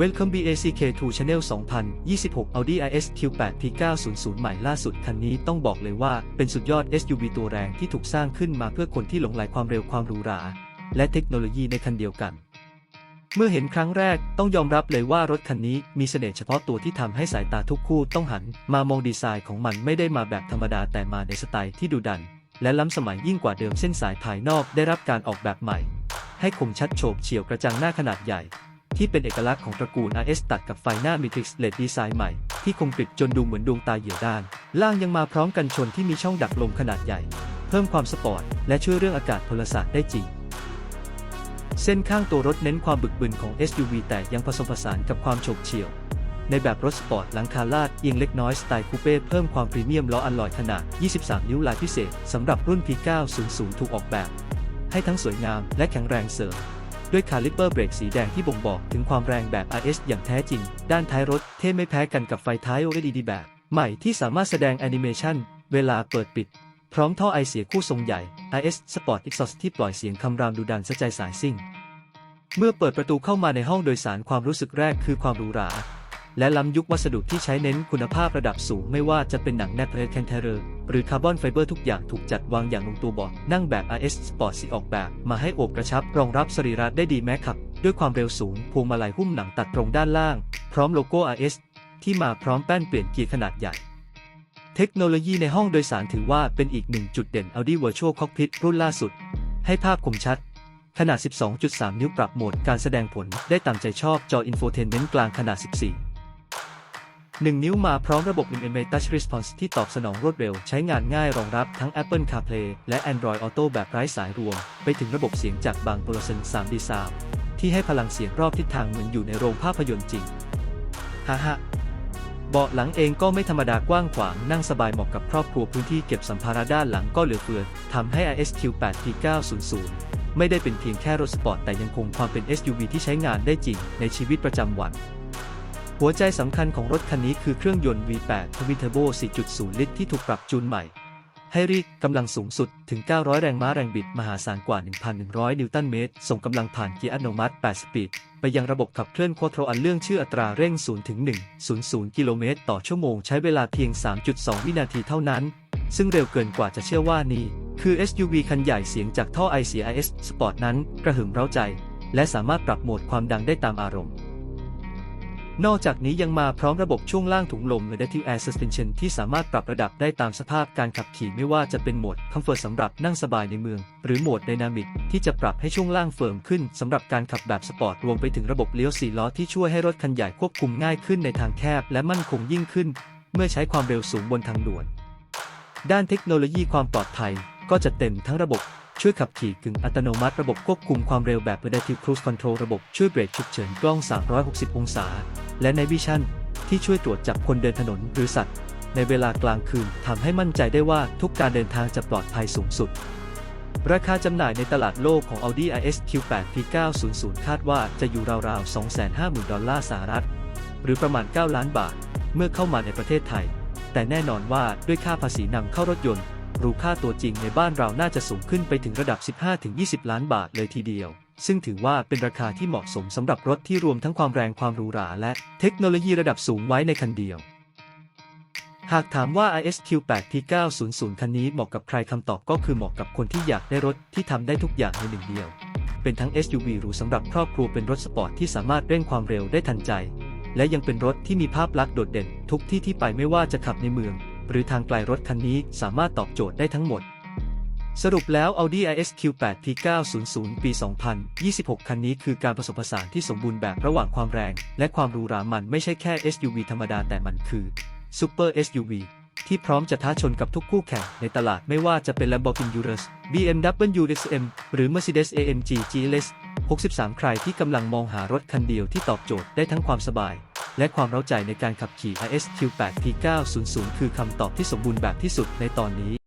Welcome BACK2 Channel 2026 Audi IS Q8 P900 ใหม่ล่าสุดคันนี้ต้องบอกเลยว่าเป็นสุดยอด SUV ตัวแรงที่ถูกสร้างขึ้นมาเพื่อคนที่หลงใหลความเร็วความหรูหรา และเทคโนโลยีในคันเดียวกัน เมื่อเห็นครั้งแรกต้องยอมรับเลยว่ารถคันนี้มีเสน่ห์เฉพาะตัวที่ทำให้สายตาทุกคู่ต้องหัน มามองดีไซน์ของมันไม่ได้มาแบบธรรมดาแต่มาในสไตล์ที่ดุดัน และล้ำสมัยยิ่งกว่าเดิมเส้นสายภายนอกได้รับการออกแบบใหม่ ให้คมชัดโฉบเฉี่ยวกระจังหน้าขนาดใหญ่ ที่เป็นเอกลักษณ์ของตระกูล RS ตัดกับไฟหน้า Matrix LED ดีไซน์ใหม่ ที่คมกริบจนดูเหมือนดวงตาเหยี่ยวด้าน ล่างยังมาพร้อมกันชนที่มีช่องดักลมขนาดใหญ่ เพิ่มความสปอร์ต และช่วยเรื่องอากาศพลศาสตร์ได้จริง เส้นข้างตัวรถเน้นความบึกบึนของ SUV แต่ยังผสมผสานกับความโฉบเฉี่ยว ในแบบรถสปอร์ตหลังคาลาดเอียงเล็กน้อยสไตล์คูเป้เพิ่มความพรีเมียมล้ออัลลอยขนาด 23 นิ้วลายพิเศษสำหรับรุ่น P900 ถูกออกแบบ ให้ทั้งสวยงามและแข็งแรงเสริม ด้วยคาลิปเปอร์เบรกสีแดงที่บ่งบอกถึงความแรงแบบ RS อย่างแท้จริง ด้านท้ายรถเท่ไม่แพ้กันกับไฟท้าย OLED แบบ ใหม่ที่สามารถแสดงแอนิเมชันเวลาเปิดปิด พร้อมท่อไอเสียคู่ทรงใหญ่ RS Sport Exhaust ที่ปล่อยเสียงคำรามดุดันสะใจสายซิ่ง เมื่อเปิดประตูเข้ามาในห้องโดยสารความรู้สึกแรกคือความหรูหราและล้ำยุควัสดุที่ใช้เน้นคุณภาพระดับสูงไม่ว่าจะเป็นหนังแนบเรแคนเทอร์ หรือคาร์บอนไฟเบอร์ทุกอย่างถูกจัดวางอย่างลงตัวบาะนั่งแบบ RS Sport สีออกแบบ มาให้โอบกระชับรองรับสรีระได้ดีแม้ขับ ด้วยความเร็วสูงพวงมาลัยหุ้มหนังตัดตรงด้านล่าง พร้อมโลโก้ RS ที่มาพร้อมแป้นเปลี่ยนเกียร์ขนาดใหญ่เทคโนโลยีในห้องโดยสารถือว่าเป็นอีกหนึ่งจุดเด่น Audi Virtual Cockpit รุ่นล่าสุด ให้ภาพคมชัด ขนาด 12.3 นิ้วปรับโหมดการแสดงผลได้ตามใจชอบจออินโฟเทนเมนต์กลางขนาด 14 1 นิ้วมาพร้อมระบบ MMA Touch Response ที่ตอบสนองรวดเร็ว ใช้งานง่ายรองรับทั้ง Apple CarPlay และ Android Auto แบบไร้สายรวม ไปถึงระบบเสียงจากบางโปรเซน 3D Sound ที่ให้พลังเสียงรอบทิศทางเหมือนอยู่ในโรงภาพยนตร์จริงฮ่าฮ่าเบาะหลังเองก็ไม่ธรรมดากว้างขวางนั่งสบายเหมาะกับครอบครัวพื้นที่เก็บสัมภาระด้านหลังก็เหลือเฟือทำให้ ISQ8 P900 ไม่ได้เป็นเพียงแค่รถสปอร์ตแต่ยังคงความเป็น SUV ที่ใช้งานได้จริงในชีวิตประจำวัน หัวใจสำคัญของรถคันนี้คือเครื่องยนต์ V8 Twin Turbo 4.0 ลิตรที่ถูกปรับจูนใหม่ ให้รีดกำลังสูงสุดถึง 900 แรงม้าแรงบิดมหาศาลกว่า 1,100 นิวตันเมตร ส่งกำลังผ่านเกียร์อัตโนมัติ 8 สปีด ไปยังระบบขับเคลื่อนโคโทรอันเรื่องชื่ออัตราเร่ง 0 ถึง 1 00 กิโลเมตรต่อชั่วโมงใช้เวลาเพียง 3.2 วินาทีเท่านั้น ซึ่งเร็วเกินกว่าจะเชื่อว่านี่คือ SUV คันใหญ่เสียงจากท่อไอเสีย IS Sport นั้นกระหึ่มเร้าใจ และสามารถปรับโหมดความดังได้ตามอารมณ์ นอกจากนี้ยังมาพร้อมระบบช่วงล่างถุงลม Adaptive Air Suspension ที่สามารถปรับระดับได้ตามสภาพการขับขี่ไม่ว่าจะเป็นโหมด Comfort สำหรับนั่งสบายในเมือง หรือโหมด Dynamic ที่จะปรับให้ช่วงล่างเฟิร์มขึ้นสำหรับการขับแบบสปอร์ตรวมไปถึงระบบเลี้ยวสี่ล้อที่ช่วยให้รถคันใหญ่ควบคุมง่ายขึ้นในทางแคบและมั่นคงยิ่งขึ้น เมื่อใช้ความเร็วสูงบนทางด่วน ด้านเทคโนโลยีความปลอดภัย ก็จะเต็มทั้งระบบช่วยขับขี่กึ่งอัตโนมัติระบบควบคุมความเร็วแบบ Adaptive Cruise Control ระบบช่วยเบรกฉุกเฉินกล้อง 360 องศา และในวิชั่นที่ช่วยตรวจจับคนเดินถนนหรือสัตว์ ในเวลากลางคืนทำให้มั่นใจได้ว่าทุกการเดินทางจะปลอดภัยสูงสุด ราคาจำหน่ายในตลาดโลกของ Audi IS Q8 P900 คาดว่าจะอยู่ราวๆ 250,000 ดอลลาร์สหรัฐ หรือประมาณ 9 ล้านบาท เมื่อเข้ามาในประเทศไทย แต่แน่นอนว่าด้วยค่าภาษีนำเข้ารถยนต์ รูค่าตัวจริงในบ้านเราน่าจะสูงขึ้นไปถึงระดับ 15-20 ล้านบาทเลยทีเดียว ซึ่งถือว่าเป็นราคาที่เหมาะสมสำหรับรถที่รวมทั้งความแรงความหรูหราและเทคโนโลยีระดับสูงไว้ในคันเดียว หากถามว่า ISQ8 P900 คันนี้เหมาะกับใครคำตอบก็คือเหมาะกับคนที่อยากได้รถที่ทำได้ทุกอย่างในหนึ่งเดียว เป็นทั้ง SUV หรูสำหรับครอบครัวเป็นรถสปอร์ตที่สามารถเร่งความเร็วได้ทันใจ และยังเป็นรถที่มีภาพลักษณ์โดดเด่น ทุกที่ที่ไปไม่ว่าจะขับในเมือง หรือทางไกลรถคันนี้สามารถตอบโจทย์ได้ทั้งหมด สรุปแล้ว Audi ISQ8 P900 ปี 2026 คันนี้คือการผสมผสานที่สมบูรณ์แบบระหว่างความแรง และความรูหรามันไม่ใช่แค่ SUV ธรรมดาแต่มันคือ Super SUV ที่พร้อมจะท้าชนกับทุกคู่แข่งในตลาดไม่ว่าจะเป็น Lamborghini Urus BMW SM หรือ Mercedes AMG GLS 63 ใครที่กำลังมองหารถคันเดียวที่ตอบโจทย์ได้ทั้งความสบาย และความเร้าใจในการขับขี่ ISQ8 P900 คือคำตอบที่สมบูรณ์แบบที่สุดในตอนนี้